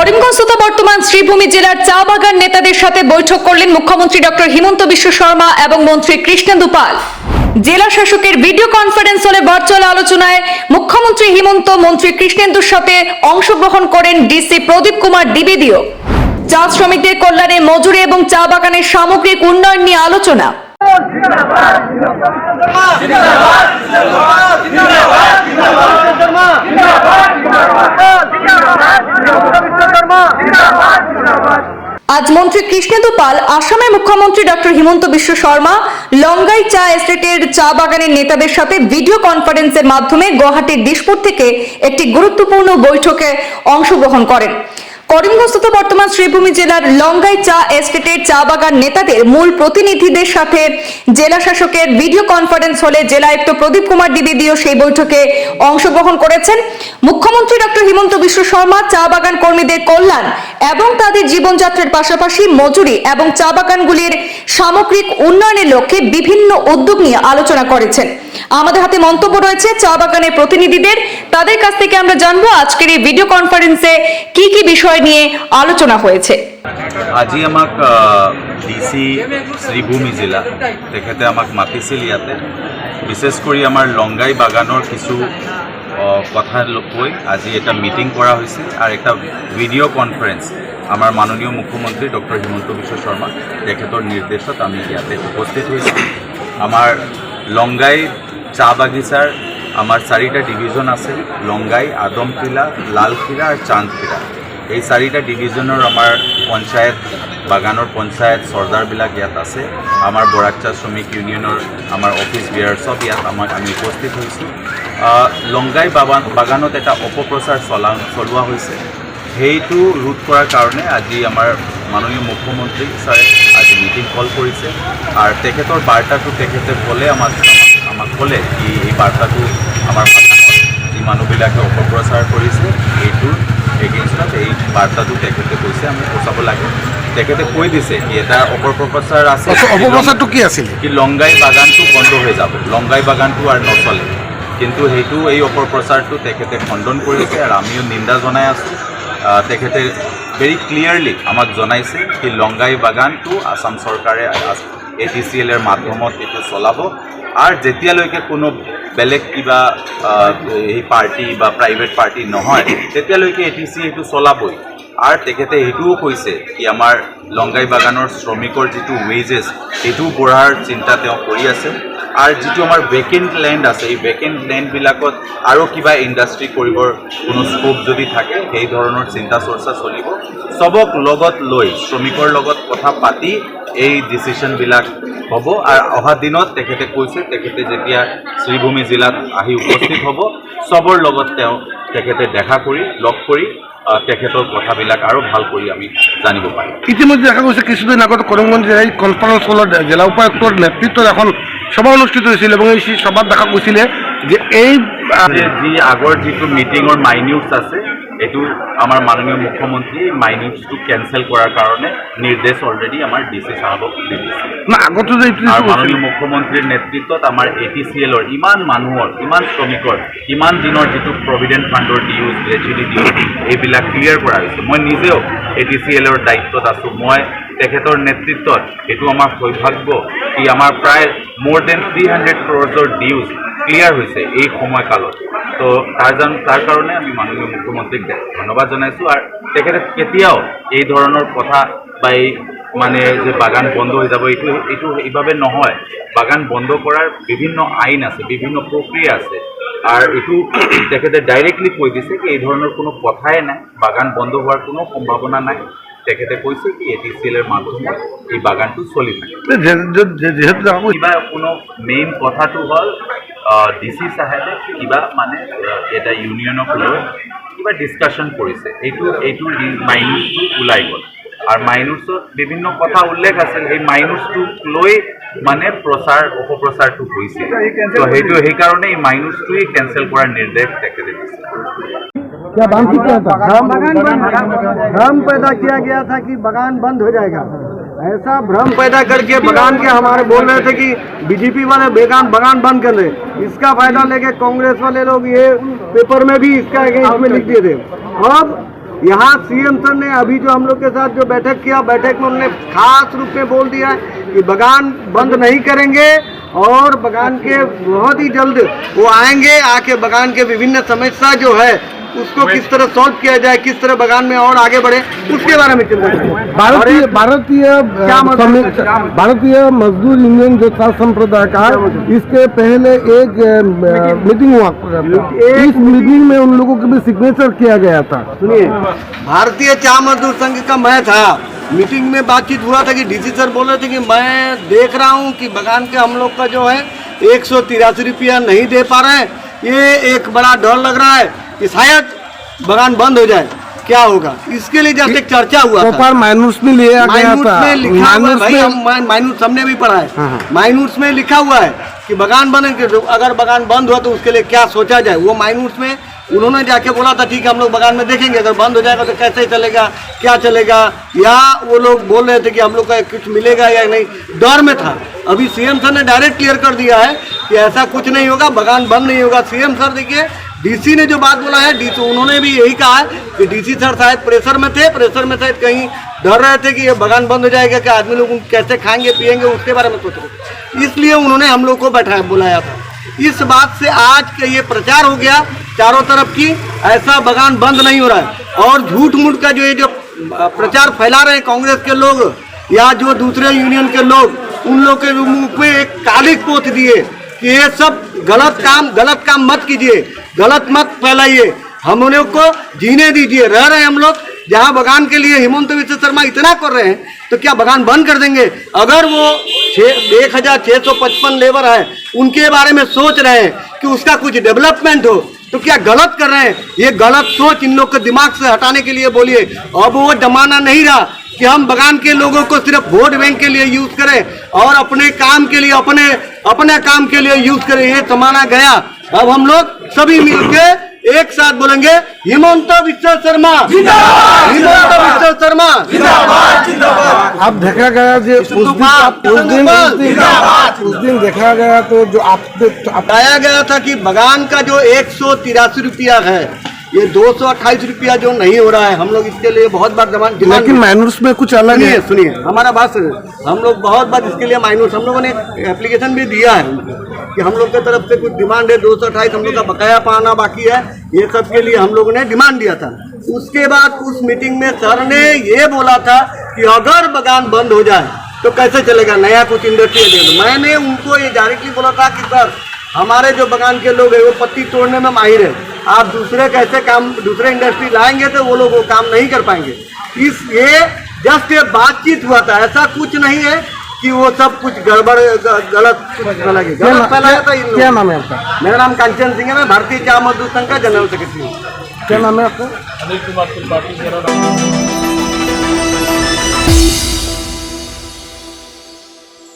করিমগঞ্জ তথা বর্তমান শ্রীভূমি জেলার চা বাগান নেতাদের সাথে বৈঠক করলেন মুখ্যমন্ত্রী ডক্টর হিমন্ত বিশ্ব শর্মা এবং মন্ত্রী কৃষ্ণেন্দু পাল জেলা শাসকের ভিডিও কনফারেন্স হলে ভার্চুয়াল আলোচনায় মুখ্যমন্ত্রী হিমন্ত মন্ত্রী কৃষ্ণেন্দুর সাথে অংশগ্রহণ করেন ডিসি প্রদীপ কুমার দ্বিবেদীও চা শ্রমিকদের কল্যাণে মজুরি এবং চা বাগানের সামগ্রিক উন্নয়ন নিয়ে আলোচনা আজ মন্ত্রী কৃষ্ণেন্দু পাল, আসামের মুখ্যমন্ত্রী ডক্টর হিমন্ত বিশ্ব শর্মা, লঙ্গাই চা এস্টেটের চা বাগানের নেতাদের সাথে ভিডিও কনফারেন্সের মাধ্যমে গুয়াহাটির দিশপুর থেকে একটি গুরুত্বপূর্ণ বৈঠকে অংশগ্রহণ করেন। করিমগঞ্জ তথা বর্তমান শ্রীভূমি জেলার লঙ্গাই চা এস্টেটের চা বাগান নেতাদের মূল প্রতিনিধিদের সাথে জেলা শাসকের ভিডিও কনফারেন্স হলে জেলা আয়ুক্ত প্রদীপ কুমার দ্বিবেদীও সেই বৈঠকে অংশগ্রহণ করেছেন। মুখ্যমন্ত্রী ডক্টর হিমন্ত বিশ্ব শর্মা, চা বাগান কর্মীদের কল্যাণ এবং তাদের জীবনযাত্রার পাশাপাশি মজুরি এবং চা বাগানগুলির সামগ্রিক উন্নয়নের লক্ষ্যে বিভিন্ন উদ্যোগ নিয়ে আলোচনা করেছেন। আমাদের হাতে মন্তব্য রয়েছে চা বাগানের প্রতিনিধিদের। তাদের কাছ থেকে আমরা জানব আজকের এই ভিডিও কনফারেন্সে কি কি বিষয় নিয়ে আলোচনা হয়েছে। আজি আমাক ডি চি শ্ৰীভূমি জিলা, তেখেতে আমাক মাতিছিল ইয়াতে। বিশেষ কৰি আমাৰ লঙ্গাই বাগানৰ কিছু কথা কৈ আজি এটা মিটিং কৰা হৈছে আৰু এটা ভিডিঅ' কনফাৰেন্স আমাৰ মাননীয় মুখ্যমন্ত্ৰী ডক্টৰ হিমন্ত বিশ্ব শৰ্মা তেখেতৰ নিৰ্দেশত আমি ইয়াতে উপস্থিত হৈছোঁ। আমাৰ লংগাই চাহ বাগিচাৰ আমাৰ চাৰিটা ডিভিজন আছে লংগাই আদমখিলা লালখিলা আৰু চান্দখিলা এই চাৰিটা ডিভিজনৰ আমাৰ পঞ্চায়ত বাগানৰ পঞ্চায়ত চৰ্দাৰবিলাক ইয়াত আছে। আমাৰ বৰাকচা শ্ৰমিক ইউনিয়নৰ আমাৰ অফিচ বিয়াৰ চব ইয়াত আমাৰ আমি উপস্থিত হৈছোঁ লংগাই বাগান বাগানত এটা অপপ্ৰচাৰ চলা চলোৱা হৈছে। সেইটো ৰোধ কৰাৰ কাৰণে আজি আমাৰ মাননীয় মুখ্যমন্ত্ৰী ছাৰে আজি মিটিং কল কৰিছে আৰু তেখেতৰ বাৰ্তাটো তেখেতে ক'লে আমাক আমাক- ক'লে কি এই বাৰ্তাটো আমাৰ যি মানুহবিলাকে অপপ্ৰচাৰ কৰিছে। এইটোৰ এগেইনষ্টত এই বাৰ্তাটো তেখেতে কৈছে আমি বচাব লাগে। তেখেতে কৈ দিছে কি এটা অপপ্ৰচাৰ আছে। অপপ্ৰচাৰটো কি আছিল? কি লংগাই বাগানটো বন্ধ হৈ যাব। লংগাই বাগানটো আৰু নচলে। কিন্তু সেইটো এই অপপ্ৰচাৰটো তেখেতে খণ্ডন কৰিছে আৰু আমিও নিন্দা জনাই আছোঁ। তেখেতে ভেৰি ক্লিয়াৰলি আমাক জনাইছে কি লংগাই বাগানটো আছাম চৰকাৰে এ টি চি এলৰ মাধ্যমত এইটো চলাব। আৰু যেতিয়ালৈকে কোনো বেলেগ কিবা এই পাৰ্টি বা প্ৰাইভেট পাৰ্টি নহয়, তেতিয়ালৈকে এ টি চি এইটো চলাবই। আৰু তেখেতে সেইটোও কৈছে কি আমাৰ লংগাই বাগানৰ শ্ৰমিকৰ যিটো ৱেজেছ সেইটো বঢ়াৰ চিন্তা তেওঁ কৰি আছে। আৰু যিটো আমাৰ ভেকেণ্ট লেণ্ড আছে, এই ভেকেণ্ট লেণ্ডবিলাকত আৰু কিবা ইণ্ডাষ্ট্ৰি কৰিবৰ কোনো স্কোপ যদি থাকে, সেই ধৰণৰ চিন্তা চৰ্চা চলিব। চবক লগত লৈ, শ্ৰমিকৰ লগত কথা পাতি এই ডিচিশ্যনবিলাক হ'ব। আৰু অহা দিনত তেখেতে কৈছে, তেখেতে যেতিয়া শ্ৰীভূমি জিলাত আহি উপস্থিত হ'ব, চবৰ লগত তেওঁ তেখেতে দেখা কৰি, লগ কৰি তেখেতৰ কথাবিলাক আৰু ভালো কৰি আমি জানিব পাৰিম। ইতিমধ্যে দেখা গৈছে, কিছুদিন আগত কৰিমগঞ্জ জিলাৰ কনফাৰেন্স হলত জিলা উপায়ুক্তৰ নেতৃত্বত এখন সভা অনুষ্ঠিত হৈছিল এবং এই সভাত দেখা গৈছিলে যে এই যে আগৰ যিটো মিটিঙৰ মাইনিউটছ আছে এইটো আমাৰ মাননীয় মুখ্যমন্ত্ৰী মাইনিউটছটো কেঞ্চেল কৰাৰ কাৰণে নিৰ্দেশ অলৰেডি আমাৰ ডি চি চাহাবক দি দিছে। আগতো যে মাননীয় মুখ্যমন্ত্ৰীৰ নেতৃত্বত আমাৰ এ টি চি এলৰ ইমান মানুহৰ ইমান শ্ৰমিকৰ ইমান দিনৰ যিটো প্ৰভিডেণ্ট ফাণ্ডৰ ডিউজ গ্ৰেচুইটি ডিউজ এইবিলাক ক্লিয়াৰ কৰা হৈছে। মই নিজেও এ টি চি এলৰ দায়িত্বত আছোঁ। মই তেখেতৰ নেতৃত্বত এইটো আমাৰ সৌভাগ্য কি আমাৰ প্ৰায় মোৰ দেন থ্ৰী হাণ্ড্ৰেড ক্ৰ'ৰ্ছৰ ডিউজ ক্লিয়াৰ হৈছে এই সময়কালত। তো তাৰ জন তাৰ কাৰণে আমি মাননীয় মুখ্যমন্ত্ৰীক ধন্যবাদ জনাইছোঁ। আৰু তেখেতে কেতিয়াও এই ধৰণৰ কথা বা এই মানে যে বাগান বন্ধ হৈ যাব এইটো এইটো এইভাবে নহয়। বাগান বন্ধ কৰাৰ বিভিন্ন আইন আছে, বিভিন্ন প্ৰক্ৰিয়া আছে। আৰু এইটো তেখেতে ডাইৰেক্টলি কৈ দিছে কি এই ধৰণৰ কোনো কথাই নাই। বাগান বন্ধ হোৱাৰ কোনো সম্ভাৱনা নাই। তেখেতে কৈছে কি? এ টি চি এলৰ মাধ্যমত এই বাগানটো চলি থাকে। যে- যে- যে- যিহেতু কিবা কোনো মেইন কথাটো হ'ল ডি চি চাহেবে কিবা মানে এটা ইউনিয়নক লৈ কিবা ডিছকাশ্যন কৰিছে এইটো এইটোৰ মাইনুচটো ওলাই গ'ল। আৰু মাইনুচত বিভিন্ন কথা উল্লেখ আছিল সেই মাইনুচটোক লৈ মানে প্ৰচাৰ অপপ্ৰচাৰটো হৈছিল তো সেইটো সেইকাৰণে এই মাইনুচটোৱেই কেঞ্চেল কৰাৰ নিৰ্দেশ তেখেতে দিছে। भ्रम भ्रम पैदा किया गया था कि बगान बंद हो जाएगा। ऐसा भ्रम पैदा करके बगान के हमारे बोल रहे थे कि बीजेपी वाले बेगान बगान बंद कर दे। इसका फ़ायदा लेके कांग्रेस वाले लोग ये पेपर में भी इसका अगेंस्ट में लिख दिए थे। अब यहाँ सीएम सर ने अभी जो हम लोग के साथ जो बैठक किया बैठक में उन्होंने खास रूप में बोल दिया कि बगान बंद नहीं करेंगे और बगान के बहुत ही जल्द वो आएँगे आके बगान के विभिन्न समस्या जो है उसको किस तरह सॉल्व किया जाए किस तरह बगान में और आगे बढ़े उसके बारे में भारतीय भारतीय? भारतीय मजदूर यूनियन जो था संप्रदाय का इसके पहले एक मीटिंग हुआ। इस मीटिंग में उन लोगों के भी सिग्नेचर किया गया था। सुनिए। भारतीय चाह मजदूर संघ का मैं था। मीटिंग में बातचीत हुआ था कि डीसी सर बोल रहे थे कि मैं देख रहा हूँ कि बगान के हम लोग का जो है एक सौ तिरासी रुपया नहीं दे पा रहे हैं। ये एक बड़ा डर लग रहा है। कि शायद बगान बंद हो जाए क्या होगा? इसके लिए जैसे एक चर्चा हुआ था। प्रॉपर माइनूस में लिया गया था। में लिखा हुआ है माइनूस भाई हम मा- माइनूट्स हमने भी पढ़ा हाँ, है हाँ। माइनूट्स में लिखा हुआ है कि बगान तो अगर बगान बंद हुआ तो उसके लिए क्या सोचा जाए? वो माइनूट्स में उन्होंने जाके बोला था ठीक है हम लोग बगान में देखेंगे अगर बंद हो जाएगा तो कैसे चलेगा क्या चलेगा? या वो लोग बोल रहे थे कि हम लोग का कुछ मिलेगा या नहीं। डर में था। अभी सीएम सर ने डायरेक्ट क्लियर कर दिया है कि ऐसा कुछ नहीं होगा बगान बंद नहीं होगा। सीएम सर देखिए डीसी ने जो बात बोला है, डीसी, उन्होंने भी यही कहा है कि डीसी सर शायद प्रेशर में थे, प्रेशर में शायद कहीं डर रहे थे कि ये बगान बंद हो जाएगा, कि आदमी लोग कैसे खाएँगे पिएँगे उसके बारे में सोच रहे इसलिए उन्होंने हम लोग को बैठा, बुलाया था। इस बात से आज का ये प्रचार हो गया चारों तरफ़ की, ऐसा बगान बंद नहीं हो रहा है। और झूठ मूठ का जो ये जो प्रचार फैला रहे हैं कांग्रेस के लोग, या जो दूसरे यूनियन के लोग, उन लोग के मुँह पे एक कालिक पोत दिए कि ये सब गलत काम गलत काम मत कीजिए। गलत मत फैलाइए। हम लोग को जीने दीजिए। रह रहे हैं हम लोग। जहाँ बगान के लिए हेमंत विश्व शर्मा इतना कर रहे हैं तो क्या बगान बंद कर देंगे? अगर वो छः, एक हज़ार छः सौ पचपन लेबर है, उनके बारे में सोच रहे हैं कि उसका कुछ डेवलपमेंट हो तो क्या गलत कर रहे हैं? ये गलत सोच इन लोग के दिमाग से हटाने के लिए बोलिए। अब वो जमाना नहीं रहा कि हम बगान के लोगों को सिर्फ़ वोट बैंक के लिए यूज़ करें और अपने काम के लिए, अपने अपने काम के लिए यूज़ करें। ये जमाना गया। अब हम लोग सभी मिलके एक साथ बोलेंगे हिमंत विश्व शर्मा। हिमंत विश्व शर्मा। अब देखा गया जो उस दिन उस दिन उस दिन जिंदाबाद। उस दिन देखा गया तो जो आप आप- बताया गया था कि बगान का जो एक सौ तिरासी रुपया है ये दो सौ अट्ठाईस रुपया जो नहीं हो रहा है हम लोग इसके लिए बहुत बार जमा डिमांड लेकिन माइनूस में कुछ अलग है। सुनिए हमारा बात हम लोग बहुत बार इसके लिए माइनस हम लोगों ने एप्लीकेशन भी दिया है। कि हम लोग के तरफ़ से कुछ डिमांड है, दो सौ अट्ठाईस हम लोग का बकाया पाना बाकी है, ये सब के लिए हम लोगों ने डिमांड दिया था। उसके बाद उस मीटिंग में सर ने ये बोला था कि अगर बगान बंद हो जाए तो कैसे चलेगा? नया कुछ इंडस्ट्री दे मैंने उनको ये डायरेक्टली बोला था कि सर हमारे जो बगान के लोग हैं, वो पत्ती तोड़ने में माहिर है। आप दूसरे कैसे काम, दूसरे इंडस्ट्री लाएँगे तो वो लोग वो काम नहीं कर पाएँगे। इस ये जस्ट ये बातचीत हुआ था, ऐसा कुछ नहीं है। कि वो सब कुछ गड़बड़ गलत कुछ फैलाया था इन क्या नाम है आपका? मेरा नाम कंचन सिंह है मैं भारतीय चाह मजदूर संघ का जनरल सेक्रेटरी हूँ। क्या नाम है आपका? अनिल कुमार त्रिपाठी मेरा नाम